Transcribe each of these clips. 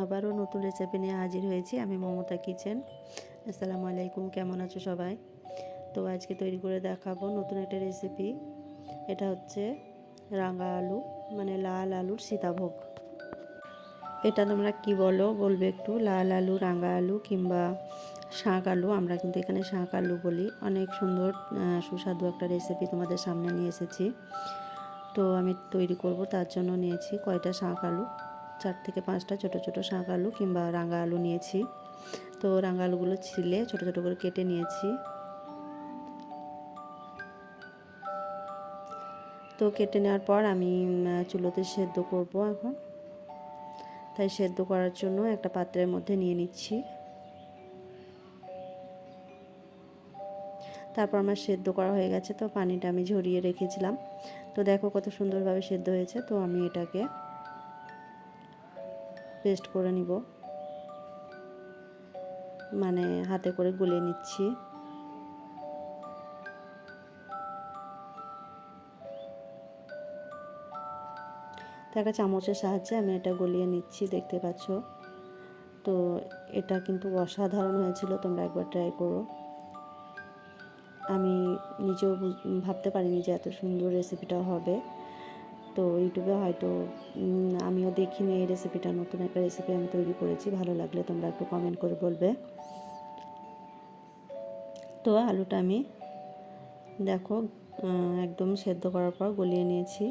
আবারও নতুন রেসিপি নিয়ে হাজির হয়েছি, আমি মমতা কিচেন। আসসালামু আলাইকুম, কেমন আছো সবাই? তো আজকে তৈরি করে দেখাবো নতুন একটা রেসিপি এটা হচ্ছে রাঙা আলু মানে লাল আলুর সীতাভোগ। এটা তোমরা কি বলো? বলবে একটু, লাল আলু, রাঙা আলু কিংবা শাঁক আলু, আমরা কিন্তু এখানে শাঁক আলু বলি। অনেক সুন্দর সুস্বাদু একটা রেসিপি তোমাদের সামনে নিয়ে এসেছি। তো আমি তৈরি করব, তার জন্য নিয়েছি কয়টা শাঁক আলু। চার থেকে পাঁচটা ছোট ছোট শাঁক আলু কিংবা রাঙা আলু নিয়েছি। তো রাঙা আলুগুলো ছিলে, ছোট ছোট করে কেটে নিয়েছি। তো কেটে নেওয়ার পর আমি চুলোতে সেদ্ধ করব এখন। তাই সেদ্ধ করার জন্য একটা পাত্রের মধ্যে নিয়ে নিচ্ছি। তারপর আমার সেদ্ধ করা হয়ে গেছে, তো পানিটা আমি ঝরিয়ে রেখেছিলাম। তো দেখো কত সুন্দরভাবে সেদ্ধ হয়েছে, তো আমি এটাকে পেস্ট করে নিব। মানে হাতে করে গুলিয়ে নিচ্ছি। তো একটা চামচের সাহায্যে আমি এটা গলিয়ে নিচ্ছি, দেখতে পাচ্ছ? তো এটা কিন্তু অসাধারণ হয়েছিল, তোমরা একবার ট্রাই করো। আমি নিজেও ভাবতে পারিনি যে এত সুন্দর রেসিপিটা হবে। তো ইউটিউবে হয়তো আমিও দেখিনি এই রেসিপিটা নতুন একটা রেসিপি আমি তৈরি করেছি, ভালো লাগলে তোমরা একটু কমেন্ট করে বলবে। তো আলুটা আমি, দেখো একদম সেদ্ধ করার পর গলিয়ে নিয়েছি।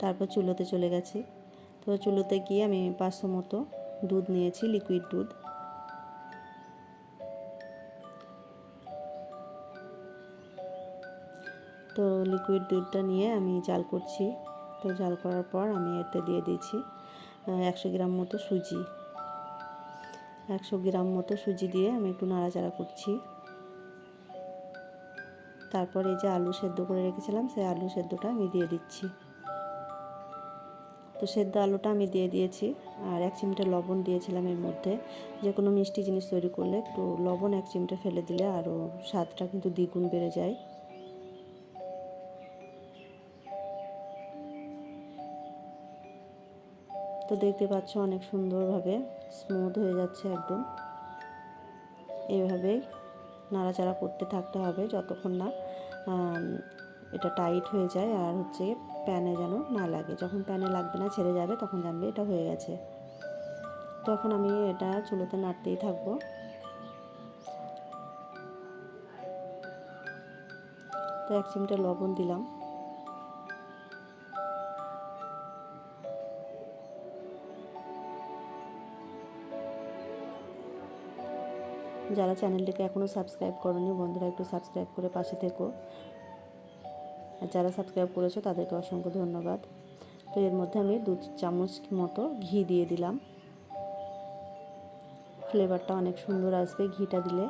তারপর চুলোতে চলে গেছি। তো চুলোতে গিয়ে আমি পাঁচশো মতো দুধ নিয়েছি লিকুইড দুধ। তো লিকুইড দুধটা নিয়ে আমি জাল করছি। তো জাল করার পর আমি এতে দিয়ে দিয়েছি একশো গ্রাম মতো সুজি। একশো গ্রাম মতো সুজি দিয়ে আমি একটু নাড়াচাড়া করছি। তারপর এই যে আলু সেদ্ধ করে রেখেছিলাম, সেই আলু সেদ্ধটা আমি দিয়ে দিচ্ছি। তো সেদ্ধ আলুটা আমি দিয়ে দিয়েছি, আর এক চিমটা লবণ দিয়েছিলাম এর মধ্যে। যে কোনো মিষ্টি জিনিস তৈরি করলে একটু লবণ এক চিমটা ফেলে দিলে আরও স্বাদটা কিন্তু দ্বিগুণ বেড়ে যায়। তো দেখতে পাচ্ছ অনেক সুন্দরভাবে স্মুথ হয়ে যাচ্ছে একদম। এইভাবে নাড়াচাড়া করতে থাকতে হবে যতক্ষণ না এটা টাইট হয়ে যায় আর হচ্ছে প্যানে যেন না লাগে। যখন প্যানে লাগবে না, ছেড়ে যাবে, তখন জানবে এটা হয়ে গেছে। তখন আমি এটা চুলোতে নাড়তেই থাকব। তো এক চিমটা লবণ দিলাম। যারা চ্যানেলটিকে এখনও সাবস্ক্রাইব করনি, বন্ধুরা একটু সাবস্ক্রাইব করে পাশে থেকো। আর যারা সাবস্ক্রাইব করেছ, তাদেরকে অসংখ্য ধন্যবাদ। তো এর মধ্যে আমি দু চামচ মতো ঘি দিয়ে দিলাম। ফ্লেভারটা অনেক সুন্দর আসবে ঘিটা দিলে।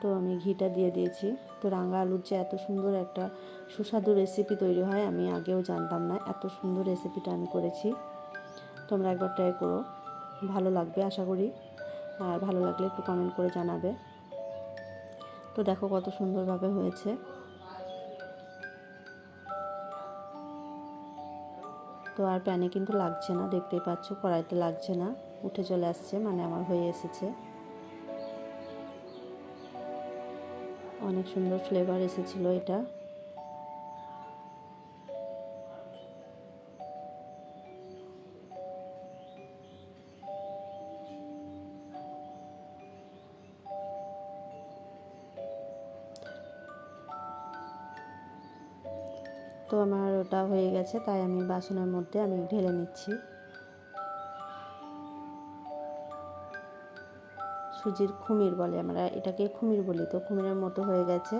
তো আমি ঘিটা দিয়ে দিয়েছি। তো রাঙা আলুর যে এত সুন্দর একটা সুস্বাদু রেসিপি তৈরি হয়, আমি আগেও জানতাম না। এত সুন্দর রেসিপিটা আমি করেছি। তোমরা একবার ট্রাই করো। ভালো লাগবে, আশা করি। আর ভালো লাগলে একটু কমেন্ট করে জানাবে। তো দেখো কত সুন্দরভাবে হয়েছে। তো আর প্যানে কিন্তু লাগছে না, দেখতেই পাচ্ছ কড়াইতে লাগছে না। উঠে চলে আসছে মানে আমার হয়ে এসেছে। অনেক সুন্দর ফ্লেভার এসেছিল এটা। তো আমার ওটা হয়ে গেছে, তাই আমি বাসনের মধ্যে আমি ঢেলে নিচ্ছি। সুজির খুমির বলে আমরা, এটাকে খুমির বলি তো, খুমিরের মতো হয়ে গেছে।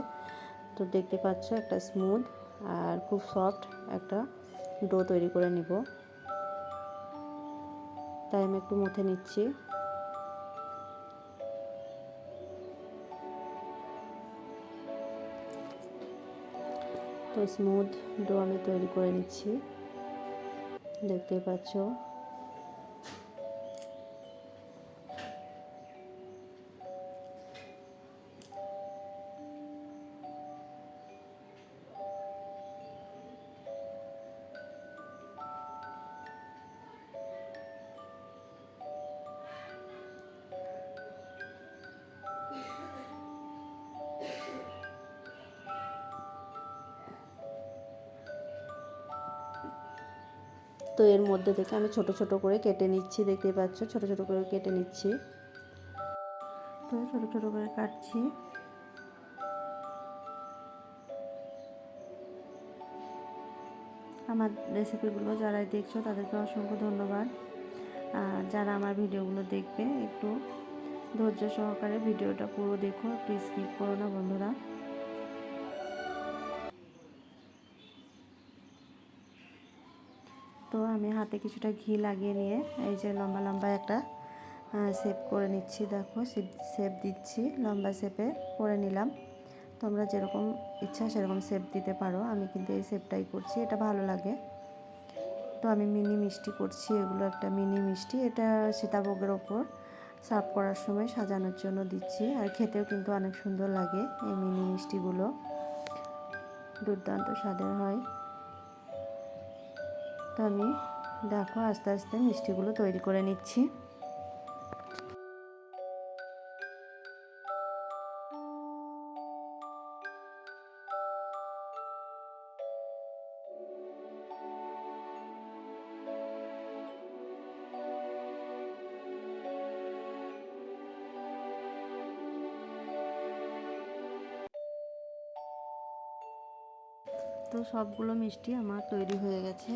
তো দেখতে পাচ্ছ একটা স্মুথ আর খুব সফট একটা ডো তৈরি করে নিব। তাই আমি একটু মুথে নিচ্ছি। স্মুথ ডো আমি তৈরি করে নিচ্ছি। দেখতে পাচ্ছ? তো এর মধ্যে থেকে আমি ছোট ছোট করে কেটে নিচ্ছি, দেখতেই পাচ্ছ? ছোট ছোট করে কেটে নিচ্ছি। তো ছোট ছোট করে কাটছি। আমার রেসিপিগুলো যারাই দেখছ, তাদেরকে অসংখ্য ধন্যবাদ। আর যারা আমার ভিডিওগুলো দেখবে, একটু ধৈর্য সহকারে ভিডিওটা পুরো দেখো, একটু স্কিপ করো না বন্ধুরা। তো আমি হাতে কিছুটা ঘি লাগিয়ে নিয়ে এই যে লম্বা লম্বা একটা শেপ করে নিচ্ছি, দেখো শেপ দিচ্ছি, লম্বা শেপে করে নিলাম। তোমরা যেরকম ইচ্ছা সেরকম শেপ দিতে পারো, আমি কিন্তু এই শেপটাই করছি, এটা ভালো লাগে। তো আমি মিনি মিষ্টি করছি, এগুলো একটা মিনি মিষ্টি, এটা সীতাভোগের ওপর সার্ভ করার সময় সাজানোর জন্য দিচ্ছি, আর খেতেও কিন্তু অনেক সুন্দর লাগে এই মিনি মিষ্টিগুলো। দুর্দান্ত স্বাদের হয়। তো আমি দেখো আস্তে আস্তে মিষ্টিগুলো তৈরি করে নিচ্ছি। তো সবগুলো মিষ্টি আমার তৈরি হয়ে গেছে।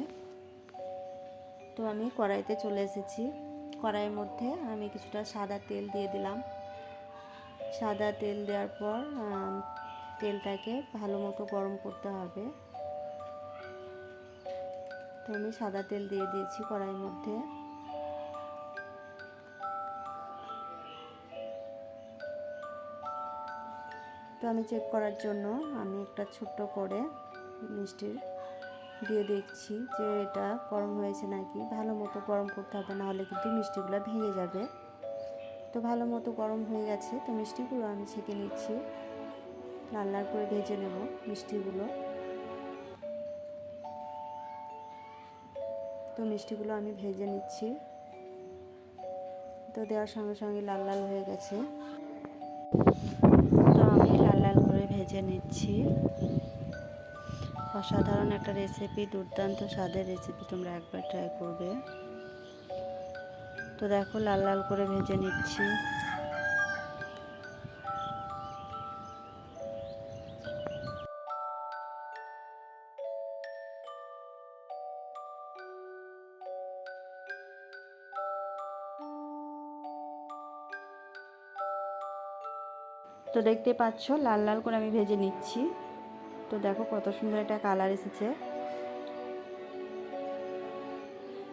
তো আমি কড়াইতে চলে এসেছি। কড়াইয়ের মধ্যে আমি কিছুটা সাদা তেল দিয়ে দিলাম। সাদা তেল দেওয়ার পর তেলটাকে ভালো মতো গরম করতে হবে। তো আমি সাদা তেল দিয়ে দিয়েছি কড়াইয়ের মধ্যে। তো আমি চেক করার জন্য আমি একটা ছোট্ট করে মিষ্টির দিয়ে দেখছি যে এটা গরম হয়েছে নাকি। ভালো মতো গরম করতে হবে না হলে কিন্তু মিষ্টিগুলো ভেঙে যাবে। তো ভালো মতো গরম হয়ে গেছে, তো মিষ্টিগুলো আমি ছেঁকে নিচ্ছি। লাল লাল করে ভেজে নেব মিষ্টিগুলো। তো মিষ্টিগুলো আমি ভেজে নিচ্ছি। তো দেওয়ার সঙ্গে সঙ্গে লাল লাল হয়ে গেছে। তো আমি লাল লাল করে ভেজে নিচ্ছি। অসাধারণ একটা রেসিপি দুর্দান্ত স্বাদের রেসিপি তোমরা একবার ট্রাই করবে। তো দেখো, লাল লাল করে ভেজে নিচ্ছি। তো দেখতে পাচ্ছ, লাল লাল করে আমি ভেজে নিচ্ছি। তো দেখো কত সুন্দর একটা কালার এসেছে।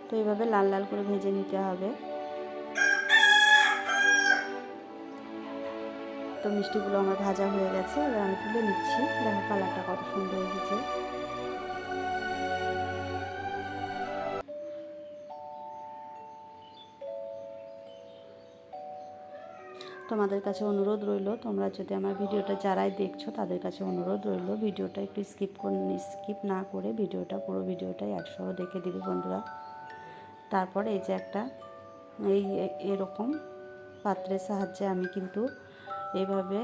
তো এইভাবে লাল লাল করে ভেজে নিতে হবে। তো মিষ্টিগুলো আমার ভাজা হয়ে গেছে, এবার আমি তুলে নিচ্ছি। দেখো কালারটা কত সুন্দর এসেছে। তোমাদের কাছে অনুরোধ রইল, তোমরা যদি আমার ভিডিওটা যারাই দেখছ তাদের কাছে অনুরোধ রইল, ভিডিওটা একটু স্কিপ স্কিপ না করে ভিডিওটা, পুরো ভিডিওটাই একসহ দেখে দিবে বন্ধুরা। তারপর এই যে একটা, এই এরকম পাত্রের সাহায্যে আমি কিন্তু এইভাবে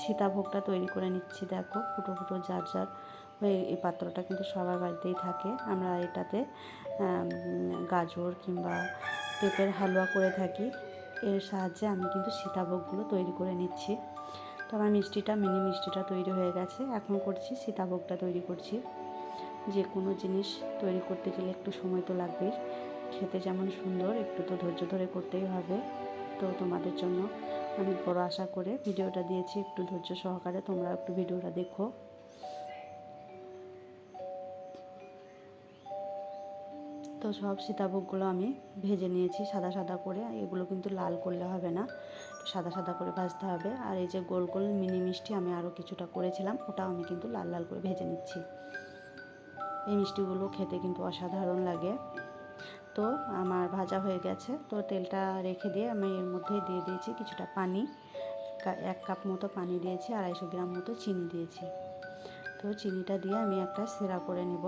সীতাভোগটা তৈরি করে নিচ্ছি। দেখো ফুটো ফুটো যার যার হয়ে এই পাত্রটা কিন্তু সবার বাড়িতেই থাকে। আমরা এটাতে গাজর কিংবা পেঁপের হালুয়া করে থাকি। এর সাহায্যে আমি কিন্তু সীতাভোগগুলো তৈরি করে নিচ্ছি। তো আমার মিষ্টিটা, মিনি মিষ্টিটা তৈরি হয়ে গেছে। এখন করছি সীতাভোগটা তৈরি করছি। যে কোনো জিনিস তৈরি করতে গেলে একটু সময় তো লাগবেই। খেতে যেমন সুন্দর, একটু তো ধৈর্য ধরে করতেই হবে। তো তোমাদের জন্য আমি বড় আশা করে ভিডিওটা দিয়েছি। একটু ধৈর্য সহকারে তোমরা একটু ভিডিওটা দেখো। তো সব সীতাভোগগুলো আমি ভেজে নিয়েছি সাদা সাদা করে। এগুলো কিন্তু লাল করলে হবে না। সাদা সাদা করে ভাজতে হবে। আর এই যে গোল গোল মিনি মিষ্টি আমি আরও কিছুটা করেছিলাম, ওটাও আমি কিন্তু লাল লাল করে ভেজে নিচ্ছি। এই মিষ্টিগুলো খেতে কিন্তু অসাধারণ লাগে। তো আমার ভাজা হয়ে গেছে। তো তেলটা রেখে দিয়ে আমি এর মধ্যে দিয়ে দিয়েছি কিছুটা পানি। এক কাপ মতো পানি দিয়েছি, আড়াইশো গ্রাম মতো চিনি দিয়েছি। তো চিনিটা দিয়ে আমি একটা সেরা করে নেব।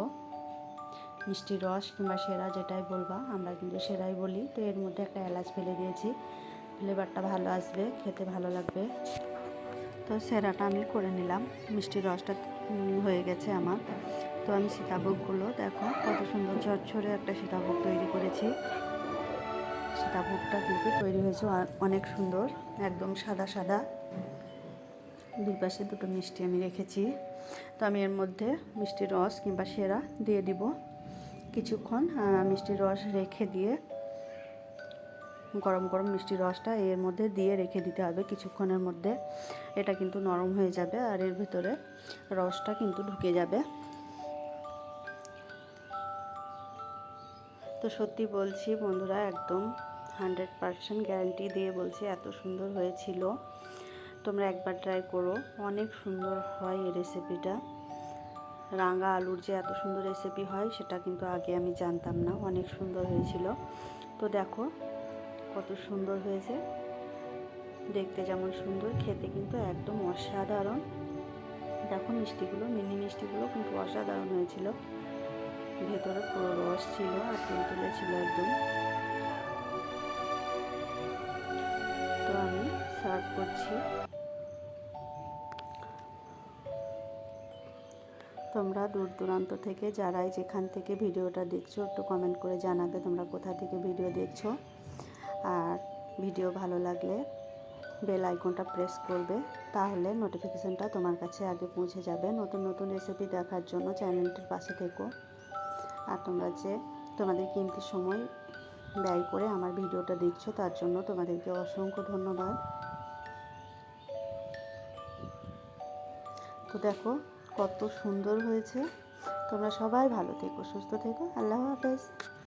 মিষ্টি রস কিংবা সেরা যেটাই বলবা, আমরা কিন্তু সেরাই বলি। তো এর মধ্যে একটা এলাচ ফেলে দিয়েছি। ফ্লেভারটা ভালো আসবে, খেতে ভালো লাগবে। তো সেরাটা আমি করে নিলাম। মিষ্টি রসটা হয়ে গেছে আমার। তো আমি সীতাভোগগুলো দেখো, কত সুন্দর ঝরঝরে একটা সীতাভোগ তৈরি করেছি। সীতাভোগটা কিন্তু তৈরি হয়েছে অনেক সুন্দর, একদম সাদা সাদা। দুই পাশে দুটো মিষ্টি আমি রেখেছি। তো আমি এর মধ্যে মিষ্টির রস কিংবা সেরা দিয়ে দিব। কিছুক্ষণ মিষ্টির রস রেখে দিয়ে, গরম গরম মিষ্টির রসটা এর মধ্যে দিয়ে রেখে দিতে হবে কিছুক্ষণের মধ্যে। এটা কিন্তু নরম হয়ে যাবে আর এর ভিতরে রসটা কিন্তু ঢুকে যাবে। তো সত্যি বলছি বন্ধুরা, একদম হান্ড্রেড পারসেন্ট গ্যারান্টি দিয়ে বলছি, এত সুন্দর হয়েছিল। তোমরা একবার ট্রাই করো, অনেক সুন্দর হয় এই রেসিপিটা রাঙা আলুর যে এত সুন্দর রেসিপি হয়, সেটা কিন্তু আগে আমি জানতাম না। অনেক সুন্দর হয়েছিল। তো দেখো, কত সুন্দর হয়েছে। দেখতে যেমন সুন্দর, খেতে কিন্তু একদম অসাধারণ। দেখো, মিষ্টিগুলো, মিনি মিষ্টিগুলো কিন্তু অসাধারণ হয়েছিল। ভেতরে পুরো রস ছিল আর তুলতুলে ছিল একদম। তো আমি সার্ভ করছি। তোমরা দূর দূরান্ত থেকে যারাই যেখান থেকে ভিডিওটা দেখছ, একটু কমেন্ট করে জানাবে তোমরা কোথা থেকে ভিডিও দেখছ। আর ভিডিও ভালো লাগলে বেল আইকনটা প্রেস করবে, তাহলে নোটিফিকেশানটা তোমার কাছে আগে পৌঁছে যাবে। নতুন নতুন রেসিপি দেখার জন্য চ্যানেলটির পাশে থেকো। আর তোমরা যে তোমাদের কিনতে সময় ব্যয় করে আমার ভিডিওটা দেখছ, তার জন্য তোমাদেরকে অসংখ্য ধন্যবাদ। তো দেখো কত সুন্দর হয়েছে। তোমরা সবাই ভালো থেকো সুস্থ থেকো। আল্লাহ হাফেজ।